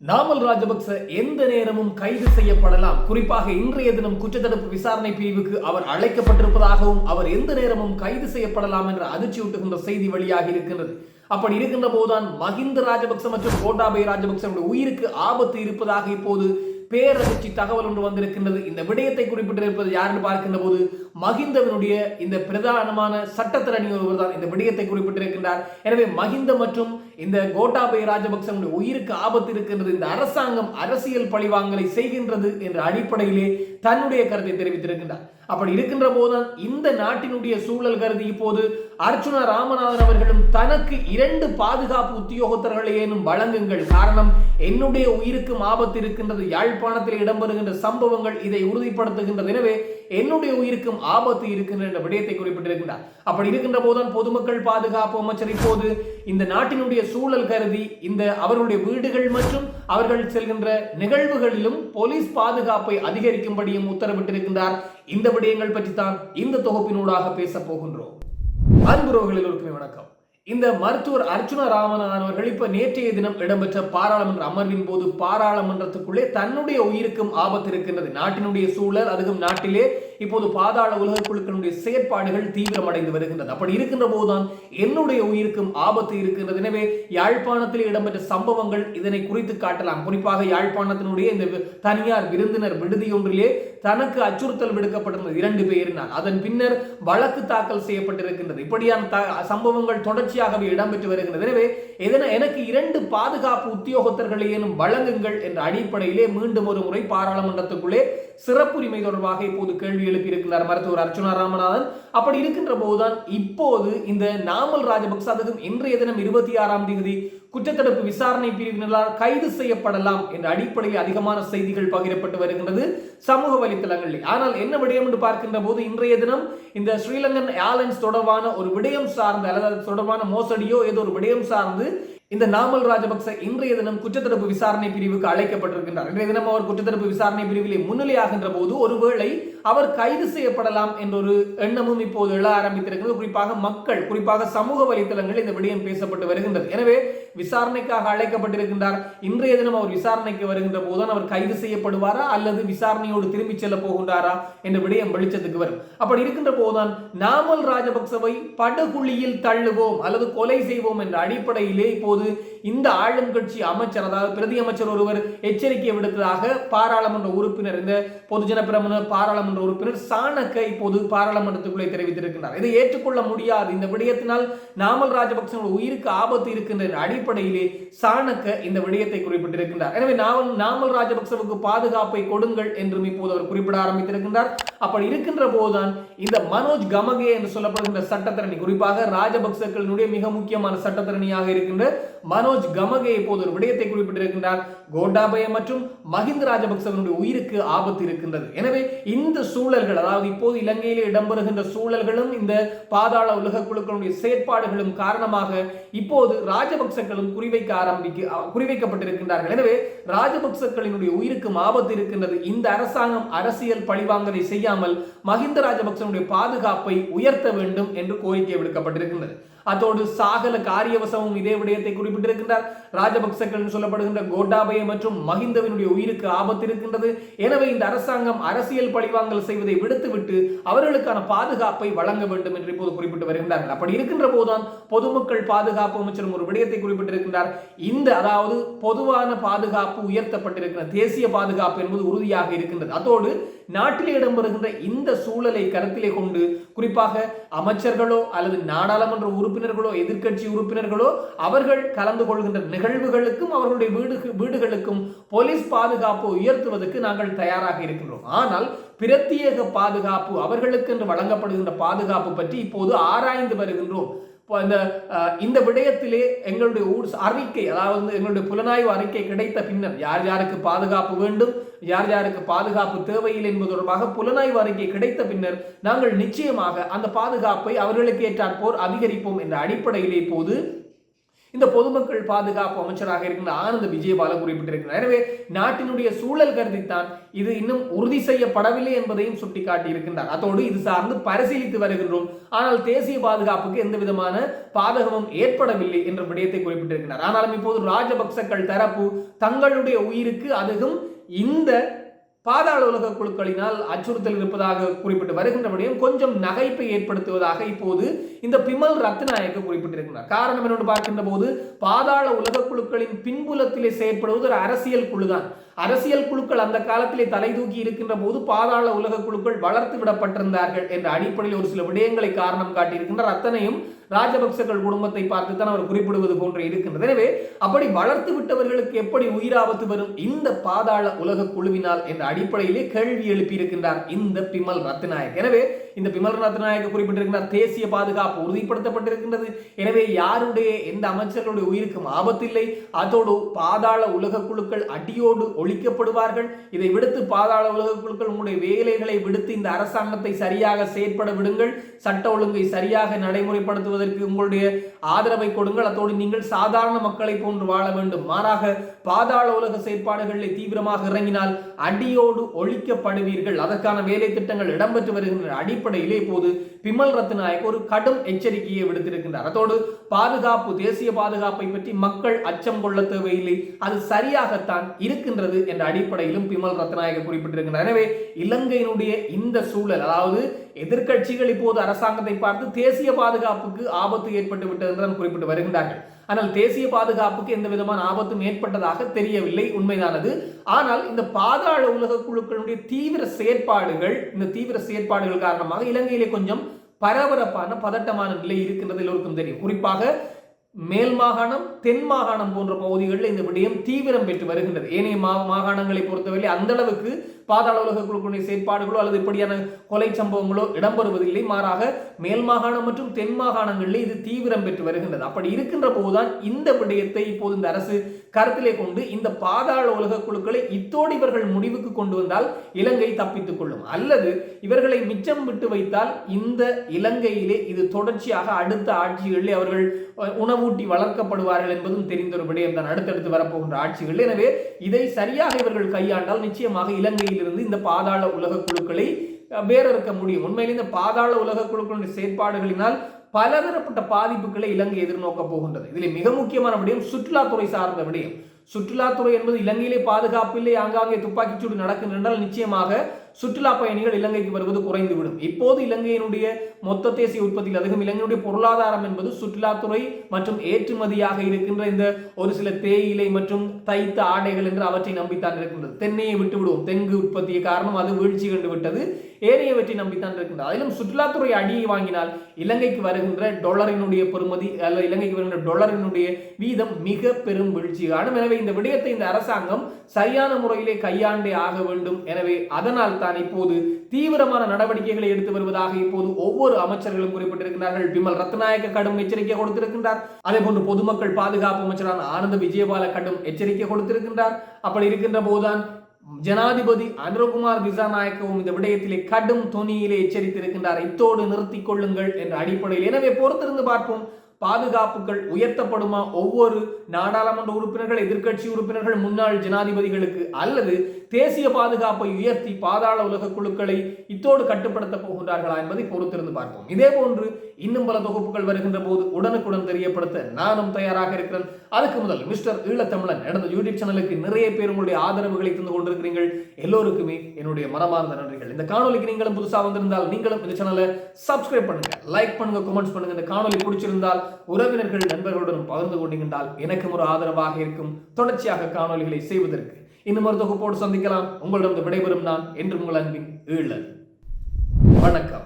நாமல் ராஜபக்ச எந்த நேரமும் கைது செய்யப்படலாம். குறிப்பாக இன்றைய தினம் குற்றத்தடுப்பு விசாரணை பிரிவுக்கு அவர் அழைக்கப்பட்டிருப்பதாகவும் அவர் எந்த நேரமும் கைது செய்யப்படலாம் என்ற அதிர்ச்சியூட்டுகின்ற செய்தி வழியாக இருக்கின்றது. அப்படி இருக்கின்ற போதுதான் மஹிந்த ராஜபக்ச மற்றும் கோட்டாபய ராஜபக்சனுடைய உயிருக்கு ஆபத்து இருப்பதாக இப்போது பேரதிர்ச்சி தகவல் ஒன்று வந்திருக்கின்றது. இந்த விடயத்தை குறிப்பிட்டிருப்பது யாருன்னு பார்க்கின்ற போது மஹிந்தவனுடைய இந்த பிரதானமான சட்டத்திரணி ஒருவர் தான் இந்த விடயத்தை குறிப்பிட்டிருக்கின்றார். எனவே மஹிந்த மற்றும் இந்த கோட்டாபய ராஜபக்சனுடைய உயிருக்கு ஆபத்து இருக்கின்றது இந்த அரசாங்கம் அரசியல் பழிவாங்கலை செய்கின்றது என்ற அடிப்படையிலே தன்னுடைய கருத்தை தெரிவித்திருக்கின்றார். அப்படி இருக்கின்ற போதுதான் இந்த நாட்டினுடைய சூழல் கருதி இப்போது அர்ச்சுனா ராமநாதன் அவர்களும் தனக்கு இரண்டு பாதுகாப்பு உத்தியோகத்தர்களை ஏனும் வழங்குங்கள். காரணம் என்னுடைய உயிருக்கும் ஆபத்து இருக்கின்றது யாழ்ப்பாணத்தில் இடம்பெறுகின்ற சம்பவங்கள் இதை உறுதிப்படுத்துகின்றது. எனவே என்னுடைய உயிருக்கும் ஆபத்து இருக்கின்ற என்ற விடயத்தை குறிப்பிட்டிருக்கின்றார். அப்படி இருக்கின்ற போதுதான் பொதுமக்கள் பாதுகாப்பு அமைச்சர் இப்போது இந்த நாட்டினுடைய சூழல் கருதி இந்த அவர்களுடைய வீடுகள் மற்றும் அவர்கள் செல்கின்ற நிகழ்வுகளிலும் போலீஸ் பாதுகாப்பை அதிகரிக்கும்படியும் உத்தரவிட்டிருக்கின்றார். இந்த விடயங்கள் பற்றி தான் இந்த தொகுப்பினூடாக பேச போகின்றோம். அன்புறவுகள் எல்லோருக்குமே வணக்கம். இந்த மருத்துவர் அர்ஜுன ராமநாதன் அவர்கள் இப்ப நேற்றைய தினம் இடம்பெற்ற பாராளுமன்ற அமர்வின் போது பாராளுமன்றத்துக்குள்ளே தன்னுடைய உயிருக்கும் ஆபத்து இருக்கின்றது. நாட்டினுடைய சூழல் அதுவும் நாட்டிலே இப்போது பாதாள உலக குழுக்களுடைய செயற்பாடுகள் தீவிரமடைந்து வருகின்றது. அப்படி இருக்கின்ற போதுதான் என்னுடைய உயிருக்கும் ஆபத்து இருக்கின்றது. எனவே யாழ்ப்பாணத்தில் இடம்பெற்ற சம்பவங்கள் இதனை குறித்து காட்டலாம். குறிப்பாக யாழ்ப்பாணத்தினுடைய இந்த தனியார் விருந்தினர் விடுதியொன்றிலே தனக்கு அச்சுறுத்தல் விடுக்கப்பட்டிருந்தது இரண்டு பேரினால். அதன் பின்னர் வழக்கு தாக்கல் செய்யப்பட்டிருக்கின்றது. இப்படியான சம்பவங்கள் தொடர்ச்சியாகவே இடம்பெற்று வருகின்றது. எனவே எதன எனக்கு இரண்டு பாதுகாப்பு உத்தியோகத்தர்களையேனும் வழங்குங்கள் என்ற அடிப்படையிலே மீண்டும் ஒரு முறை பாராளுமன்றத்துக்குள்ளே சிறப்புரிமை தொடர்பாக இப்போது கேள்வி எழுப்பியிருக்கிறார் மருத்துவர் அர்ச்சுனா ராமநாதன். அப்படி இருக்கின்ற போதுதான் இப்போது இந்த நாமல் ராஜபக்ச அதுவும் இன்றைய தினம் இருபத்தி ஆறாம் தேதி குற்றத்தடுப்பு விசாரணை பிரிவினரால் கைது செய்யப்படலாம் என்ற அடிப்படையில் அதிகமான செய்திகள் பகிரப்பட்டு வருகின்றது சமூக வலைத்தளங்களில். ஆனால் என்ன விடயம் என்று பார்க்கின்ற போது இன்றைய தினம் இந்த ஸ்ரீலங்கன் ஏர்லைன்ஸ் தொடர்பான ஒரு விடயம் சார்ந்து அல்லது தொடர்பான மோசடியோ ஏதோ ஒரு விடயம் சார்ந்து இந்த நாமல் ராஜபக்ச இன்றைய தினம் குற்றத்தடுப்பு விசாரணை பிரிவுக்கு அழைக்கப்பட்டிருக்கின்றார். இன்றைய தினம் அவர் குற்றத்தடுப்பு விசாரணை பிரிவிலே முன்னிலையாகின்ற போது ஒருவேளை அவர் கைது செய்யப்படலாம் என்ற ஒரு எண்ணமும் இப்போது எழ ஆரம்பித்திருக்கிறது. குறிப்பாக மக்கள் குறிப்பாக சமூக வலைதளங்கள் இந்த விடயம் பேசப்பட்டு வருகின்றது. எனவே விசாரணைக்காக அழைக்கப்பட்டிருக்கின்றார். இன்றைய தினம் அவர் விசாரணைக்கு வருகின்ற போதுதான் அவர் கைது செய்யப்படுவாரா அல்லது விசாரணையோடு திரும்பி செல்ல போகின்றாரா என்ற விடயம் வெளிச்சத்துக்கு வரும். அப்படி இருக்கின்ற போதுதான் நாமல் ராஜபக்சவை படுகுழியில் தள்ளுவோம் அல்லது கொலை செய்வோம் என்ற அடிப்படையிலே இப்போது இந்த ஆளுங்கட்சி அமைச்சர் அதாவது பிரதி அமைச்சர் ஒருவர் எச்சரிக்கை விடுத்ததாக பாராளுமன்ற உறுப்பினர் இந்த பொதுஜன பிரமுன பாராளுமன்ற உறுப்பினர் சாணக்க இப்போது பாராளுமன்றத்துக்குள்ளே தெரிவித்திருக்கின்றார். இதை ஏற்றுக்கொள்ள முடியாது. இந்த விடயத்தினால் நாமல் ராஜபக்சனோட உயிருக்கு ஆபத்து இருக்கின்ற அடிப்படையிலே சாணக்க இந்த விடயத்தை குறிப்பிட்டிருக்கின்றார். எனவே நாமல் நாமல் ராஜபக்சவுக்கு பாதுகாப்பை கொடுங்கள் என்றும் இப்போது அவர் குறிப்பிட ஆரம்பித்திருக்கின்றார். அப்படி இருக்கின்ற போதுதான் இந்த மனோஜ் கமகே என்று சொல்லப்படுகின்ற சட்டத்தரணி குறிப்பாக ராஜபக்சக்களினுடைய மிக முக்கியமான சட்டத்தரணியாக இருக்கின்ற மனோஜ் மனோஜ் கமகே இப்போது ஒரு விடயத்தை குறிப்பிட்டிருக்கின்றார். கோட்டாபய மற்றும் மஹிந்த ராஜபக்சவனுடைய உயிருக்கு ஆபத்து இருக்கின்றது. எனவே இந்த சூழல்கள் அதாவது இப்போது இலங்கையிலே இடம்பெறுகின்ற சூழல்களும் இந்த பாதாள உலக குழுக்களுடைய செயற்பாடுகளும் காரணமாக இப்போது ராஜபக்சக்களும் குறிவைக்க ஆரம்பிக்க குறிவைக்கப்பட்டிருக்கின்றார்கள். எனவே ராஜபக்சக்களினுடைய உயிருக்கும் ஆபத்து இருக்கின்றது. இந்த அரசாங்கம் அரசியல் பழிவாங்கலை செய்யாமல் மஹிந்த ராஜபக்சனுடைய பாதுகாப்பை உயர்த்த வேண்டும் என்று கோரிக்கை விடுக்கப்பட்டிருக்கின்றது. அதோடு சாகல காரியவசமும் இதே விடயத்தை குறிப்பிட்டிருக்கின்றார். ராஜபக்சக்கள் சொல்லப்படுகின்ற கோட்டாபய மற்றும் மஹிந்தவினுடைய உயிருக்கு ஆபத்து இருக்கின்றது எனவே இந்த அரசாங்கம் அரசியல் பழிவாங்கல் செய்வதை விடுத்துவிட்டு அவர்களுக்கான பாதுகாப்பை வழங்க வேண்டும் என்று இப்போது குறிப்பிட்டு வருகின்றார்கள். அப்படி இருக்கின்ற போதுதான் பொதுமக்கள் பாதுகாப்பு அமைச்சரும் ஒரு விடயத்தை குறிப்பிட்டிருக்கின்றார். இந்த அதாவது பொதுவான பாதுகாப்பு உயர்த்தப்பட்டிருக்கிற தேசிய பாதுகாப்பு என்பது உறுதியாக இருக்கின்றது. அதோடு நாட்டில் இடம்பெறுகின்ற இந்த சூழலை கருத்திலே கொண்டு குறிப்பாக அமைச்சர்களோ அல்லது நாடாளுமன்ற உறுப்பினர்களோ எதிர்கட்சி உறுப்பினர்களோ அவர்கள் கலந்து கொள்கின்ற நிகழ்வுகளுக்கும் அவர்களுடைய வீடு வீடுகளுக்கும் போலீஸ் பாதுகாப்பு உயர்த்துவதற்கு நாங்கள் தயாராக இருக்கின்றோம். ஆனால் பிரத்யேக பாதுகாப்பு அவர்களுக்கு என்று வழங்கப்படுகின்ற பாதுகாப்பு பற்றி இப்போது ஆராய்ந்து வருகின்றோம். இந்த இந்த விடயத்திலே எங்களுடைய அறிக்கை அதாவது எங்களுடைய புலனாய்வு அறிக்கை கிடைத்த பின்னர் யார் யாருக்கு பாதுகாப்பு வேண்டும் யார் யாருக்கு பாதுகாப்பு தேவையில்லை என்பது தொடர்பாக புலனாய்வு அறிக்கை கிடைத்த பின்னர் நாங்கள் நிச்சயமாக அந்த பாதுகாப்பை அவர்களுக்கு ஏற்றாற்போர் அதிகரிப்போம் என்ற அடிப்படையிலே போது இந்த பொதுமக்கள் பாதுகாப்பு அமைச்சராக இருக்கின்ற ஆனந்த விஜயபால குறிப்பிட்டிருக்கிறார். எனவே நாட்டினுடைய சூழல் கருதித்தான் இது இன்னும் உறுதி செய்யப்படவில்லை என்பதையும் சுட்டிக்காட்டி இருக்கின்றார் அதோடு இது சார்ந்து பரிசீலித்து வருகின்றோம். ஆனால் தேசிய பாதுகாப்புக்கு எந்த விதமான பாதகமும் ஏற்படவில்லை என்ற விடயத்தை குறிப்பிட்டிருக்கிறார். ஆனாலும் இப்போது ராஜபக்சக்கள் தரப்பு தங்களுடைய உயிருக்கு அதுவும் இந்த பாதாள உலக குழுக்களினால் அச்சுறுத்தல் இருப்பதாக குறிப்பிட்டு வருகின்றபடியும் கொஞ்சம் நகைப்பை ஏற்படுத்துவதாக இப்போது இந்த பிமல் ரத்நாயக்க குறிப்பிட்டிருக்கிறார். காரணம் என்னென்று பார்க்கின்ற போது பாதாள உலக குழுக்களின் பின்புலத்திலே செயற்படுவது ஒரு அரசியல் குழுதான். அரசியல் குழுக்கள் அந்த காலத்திலே தலை தூக்கி இருக்கின்ற போது பாதாள உலக குழுக்கள் வளர்த்து விடப்பட்டிருந்தார்கள் என்ற அடிப்படையில் ஒரு சில விடயங்களை காரணம் காட்டியிருக்கின்றார் அத்தனையும் ராஜபக்சர்கள் குடும்பத்தை பார்த்து தான் அவர் குறிப்பிடுவது போன்று இருக்கின்றது. எனவே அப்படி வளர்த்து விட்டவர்களுக்கு எப்படி உயிராபத்து வரும்? இந்த பாதாள உலக குழுவினால் என்ற அடிப்படையிலே கேள்வி எழுப்பியிருக்கின்றார் இந்த பிமல் ரத்நாயக். எனவே இந்த பிமல் ரத்நாயக் குறிப்பிட்டிருக்கிறார் தேசிய பாதுகாப்பு உறுதிப்படுத்தப்பட்டிருக்கின்றது. எனவே யாருடைய எந்த அமைச்சர்களுடைய உயிருக்கும் ஆபத்தில்லை. அதோடு பாதாள உலக குழுக்கள் அடியோடு ஒழிக்கப்படுவார்கள். இதை விடுத்து பாதாள உலக குழுக்கள் உங்களுடைய வேலைகளை விடுத்து இந்த அரசாங்கத்தை சரியாக செயற்பட விடுங்கள். சட்ட ஒழுங்கை சரியாக நடைமுறைப்படுத்துவது செல்வதற்கு உங்களுடைய ஆதரவை கொடுங்கள். அதோடு நீங்கள் சாதாரண மக்களை போன்று வாழ வேண்டும். மாறாக பாதாள உலக செயற்பாடுகளில் தீவிரமாக இறங்கினால் அடியோடு ஒழிக்கப்படுவீர்கள். அதற்கான வேலை திட்டங்கள் இடம்பெற்று வருகின்ற அடிப்படையிலே இப்போது பிமல் ரத்நாயக் ஒரு கடும் எச்சரிக்கையை விடுத்திருக்கின்றார். அதோடு பாதுகாப்பு தேசிய பாதுகாப்பை பற்றி மக்கள் அச்சம் கொள்ள தேவையில்லை. அது சரியாகத்தான் இருக்கின்றது என்ற அடிப்படையிலும் பிமல் ரத்நாயக குறிப்பிட்டிருக்கின்றார். எனவே இலங்கையினுடைய இந்த சூழல் அதாவது எதிர்கட்சிகள் இப்போது அரசாங்கத்தை பார்த்து தேசிய பாதுகாப்புக்கு ஆபத்து ஏற்பட்டு விட்டது என்று குறிப்பிட்டு வருகின்றார்கள். ஆனால் தேசிய பாதுகாப்புக்கு எந்த விதமான ஆபத்தும் ஏற்பட்டதாக தெரியவில்லை உண்மைதானது. ஆனால் இந்த பாதாள உலக குழுக்களுடைய தீவிர செயற்பாடுகள் இந்த தீவிர செயற்பாடுகள் காரணமாக இலங்கையிலே கொஞ்சம் பரபரப்பான பதட்டமான நிலை இருக்கின்றது எல்லோருக்கும் தெரியும். குறிப்பாக மேல் மாகாணம் தென் மாகாணம் போன்ற பகுதிகளில் இந்த விடயம் தீவிரம் பெற்று வருகின்றது. ஏனைய மா மாகாணங்களை பொறுத்தவரை அந்த அளவுக்கு பாதாள உலக குழுக்களுடைய செயற்பாடுகளோ அல்லது இப்படியான கொலை சம்பவங்களோ இடம்பெறுவதில்லை. மாறாக மேல் மாகாணம் மற்றும் தென் மாகாணங்களில் இது தீவிரம் பெற்று வருகின்றது. அப்படி இருக்கின்ற போதுதான் இந்த விடயத்தை இப்போது இந்த அரசு கருத்திலே கொண்டு இந்த பாதாள உலக குழுக்களை இத்தோடு இவர்கள் முடிவுக்கு கொண்டு வந்தால் இலங்கை தப்பித்துக் கொள்ளும். அல்லது இவர்களை மிச்சம் விட்டு வைத்தால் இந்த இலங்கையிலே இது தொடர்ச்சியாக அடுத்த ஆட்சிகளில் அவர்கள் உணவூட்டி வளர்க்கப்படுவார்கள் என்பதும் தெரிந்த ஒரு விடயம் தான் அடுத்தடுத்து வரப்போகின்ற ஆட்சிகள் எனவே இதை சரியாக இவர்கள் கையாண்டால் நிச்சயமாக இலங்கையிலிருந்து இந்த பாதாள உலக குழுக்களை வேறறுக்க முடியும். உண்மையில் இந்த பாதாள உலக குழுக்களுடைய செயற்பாடுகளினால் பலதரப்பட்ட பாதிப்புகளை இலங்கை எதிர்நோக்க போகின்றது. இதில் மிக முக்கியமான விடயம் சுற்றுலாத்துறை சார்ந்த விடயம். சுற்றுலாத்துறை என்பது இலங்கையிலே பாதுகாப்பில்லை ஆங்காங்கே துப்பாக்கிச்சூடு நடக்கின்றனால் நிச்சயமாக சுற்றுலா பயணிகள் இலங்கைக்கு வருவது குறைந்துவிடும். இப்போது இலங்கையினுடைய மொத்த தேசிய உற்பத்தியில் அதிகம் இலங்கையுடைய பொருளாதாரம் என்பது சுற்றுலாத்துறை மற்றும் ஏற்றுமதியாக இருக்கின்ற இந்த ஒரு சில தேயிலை மற்றும் தைத்த ஆடைகள் என்று அவற்றை நம்பித்தான் இருக்கின்றது. தென்னையை விட்டு விடுவோம் தெங்கு உற்பத்தியை காரணம் அது வீழ்ச்சி கண்டு விட்டது ஏனையவற்றை நம்பித்தான் இருக்கின்றது அதிலும் சுற்றுலாத்துறை அடியை வாங்கினால் இலங்கைக்கு வருகின்ற டொலரினுடைய பெறுமதி அல்லது இலங்கைக்கு வருகின்ற டொலரினுடைய வீதம் மிக பெரும் வீழ்ச்சி காணும் எனவே இந்த விடயத்தை இந்த அரசாங்கம் சரியான முறையிலே கையாண்டே ஆக வேண்டும். எனவே அதனால் தான் இப்போது தீவிரமான நடவடிக்கைகளை எடுத்து வருவதாக இப்போது ஒவ்வொரு அமைச்சர்களும் குறிப்பிட்டிருக்கிறார்கள் பிமல் ரத்நாயக்க கடும் எச்சரிக்கை கொடுத்திருக்கின்றார். அதே போன்று பொதுமக்கள் பாதுகாப்பு அமைச்சரான ஆனந்த விஜயபால கடும் எச்சரிக்கை கொடுத்திருக்கின்றார். அப்படி இருக்கின்ற போதுதான் ஜனாதிபதி அனுரகுமார் திசாநாயக்கவும் இந்த விடயத்திலே கடும் தொனியிலே எச்சரித்திருக்கின்றார். இத்தோடு நிறுத்திக் கொள்ளுங்கள் என்ற அடிப்படையில். எனவே பொறுத்திருந்து பார்ப்போம். பாதுகாப்புகள் உயர்த்தப்படுமா ஒவ்வொரு நாடாளுமன்ற உறுப்பினர்கள் எதிர்க்கட்சி உறுப்பினர்கள் முன்னாள் ஜனாதிபதிகளுக்கு? அல்லது தேசிய பாதுகாப்பை உயர்த்தி பாதாள உலக குழுக்களை இத்தோடு கட்டுப்படுத்த போகின்றார்களா என்பதை பொறுத்திருந்து பார்ப்போம். இதே போன்று இன்னும் பல தொகுப்புகள் வருகின்ற போது உடனுக்குடன் தெரியப்படுத்த நானும் தயாராக இருக்கிறேன். அதுக்கு முதல் மிஸ்டர் ஈழத்தமிழன் நடந்த யூடியூப் சேனலுக்கு நிறைய பேர் உங்களுடைய ஆதரவுகளை தந்து கொண்டிருக்கிறீர்கள். எல்லோருக்குமே என்னுடைய மனமார்ந்த நன்றிகள். இந்த காணொலிக்கு நீங்களும் புதுசாக வந்திருந்தால் நீங்களும் இந்த சேனலை சப்ஸ்கிரைப் பண்ணுங்க லைக் பண்ணுங்க கமெண்ட்ஸ் பண்ணுங்க. இந்த காணொலி பிடிச்சிருந்தால் உறவினர்கள் நண்பர்களுடன் பகிர்ந்து கொண்டீங்கன்றால் எனக்கும் ஒரு ஆதரவாக இருக்கும். தொடர்ச்சியாக காணொலிகளை செய்வதற்கு இன்னும் ஒரு தொகுப்போடு சந்திக்கலாம். உங்களிடம் விடைபெறும் நான் என்று உங்கள் அன்பின் ஈழல். வணக்கம்.